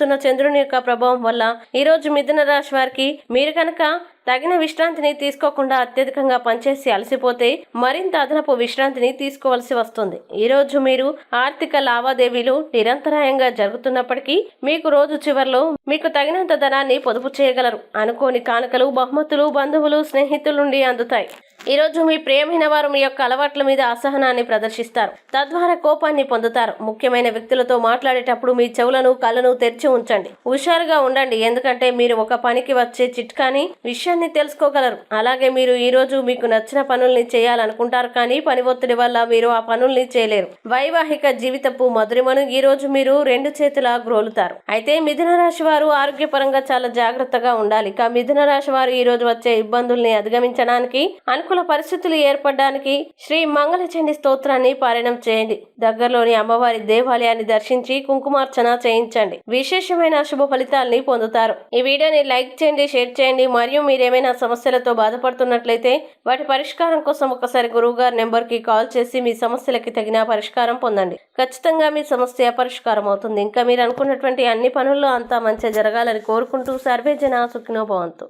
సంచరిస్తున్న చంద్రుని యొక్క ప్రభావం వల్ల ఈ రోజు మిథున రాశి వారికి మీరు కనుక తగిన విశ్రాంతిని తీసుకోకుండా అత్యధికంగా పనిచేసి అలసిపోతే మరింత అదనపు విశ్రాంతిని తీసుకోవాల్సి వస్తుంది. ఈ రోజు మీరు ఆర్థిక లావాదేవీలు నిరంతరాయంగా జరుగుతున్నప్పటికీ మీకు రోజు చివర్లో మీకు తగినంత ధనాన్ని పొదుపు చేయగలరు. అనుకోని కానుకలు బహుమతులు బంధువులు స్నేహితుల నుండి అందుతాయి. ఈరోజు మీ ప్రియమైన వారు మీ యొక్క అలవాట్ల మీద అసహనాన్ని ప్రదర్శిస్తారు. తద్వారా కోపాన్ని పొందుతారు. ముఖ్యమైన వ్యక్తులతో మాట్లాడేటప్పుడు మీ చెవులను కళ్ళను తెరిచి ఉంచండి. హుషారుగా ఉండండి. ఎందుకంటే మీరు ఒక పనికి వచ్చే చిట్కాని విషయాన్ని తెలుసుకోగలరు. అలాగే మీరు ఈ రోజు మీకు నచ్చిన పనుల్ని చేయాలనుకుంటారు కానీ పని ఒత్తిడి వల్ల మీరు ఆ పనుల్ని చేయలేరు. వైవాహిక జీవితపు మధురిమను ఈ రోజు మీరు రెండు చేతుల గ్రోలుతారు. అయితే మిథున రాశి వారు ఆరోగ్యపరంగా చాలా జాగ్రత్తగా ఉండాలి. ఇక మిథున రాశి వారు ఈ రోజు వచ్చే ఇబ్బందుల్ని అధిగమించడానికి అనుకూల పరిస్థితులు ఏర్పడడానికి శ్రీ మంగళచండి స్తోత్రాన్ని పారాయణం చేయండి. దగ్గరలోని అమ్మవారి దేవాలయాన్ని దర్శించి కుంకుమార్చన చేయించండి. విశేషమైన శుభ ఫలితాల్ని పొందుతారు. ఈ వీడియోని లైక్ చేయండి షేర్ చేయండి. మరియు మీరేమైనా సమస్యలతో బాధపడుతున్నట్లయితే వాటి పరిష్కారం కోసం ఒకసారి గురువు గారి నెంబర్కి కాల్ చేసి మీ సమస్యలకి తగిన పరిష్కారం పొందండి. ఖచ్చితంగా మీ సమస్య పరిష్కారం అవుతుంది. ఇంకా మీరు అనుకున్నటువంటి అన్ని పనుల్లో అంతా మంచిగా జరగాలని కోరుకుంటూ సర్వే జన సుఖినో భవంతు.